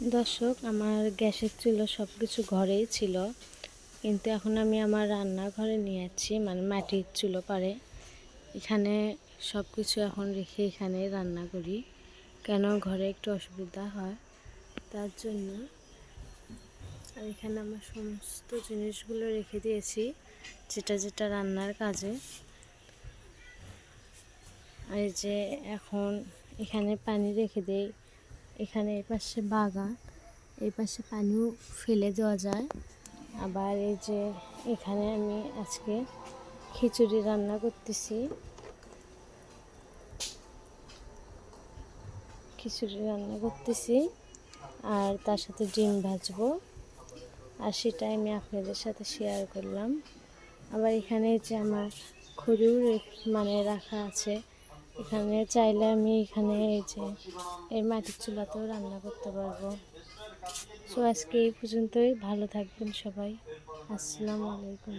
দর্শক, আমার গ্যাসের চুলো সব কিছু ঘরেই ছিল। কিন্তু এখন আমি আমার রান্নাঘরে নিয়ে যাচ্ছি মানে মাটির চুলো পারে এখানে সব কিছু এখন রেখে এখানে রান্না করি। কেন ঘরে একটু অসুবিধা হয়, তার জন্য আর এখানে আমার সমস্ত জিনিসগুলো রেখে দিয়েছি, যেটা যেটা রান্নার কাজে। আর যে এখন এখানে পানি রেখে দেই এখানে এই পাশে বাগান, এই পাশে পানিও ফেলে দেওয়া যায়। আবার এই যে এখানে আমি আজকে খিচুড়ি রান্না করতেছি। খিচুড়ি রান্না করতেছি আর তার সাথে ডিম ভাজবো। আর সেটাই আমি আপনাদের সাথে শেয়ার করলাম। আবার এখানে যে আমার খড়িও মানে রাখা আছে এখানে চাইলে আমি এখানে এই যে এই মাটির চুলাতেও রান্না করতে পারব। সো আজকে এই পর্যন্তই। ভালো থাকবেন সবাই। আসসালামু আলাইকুম।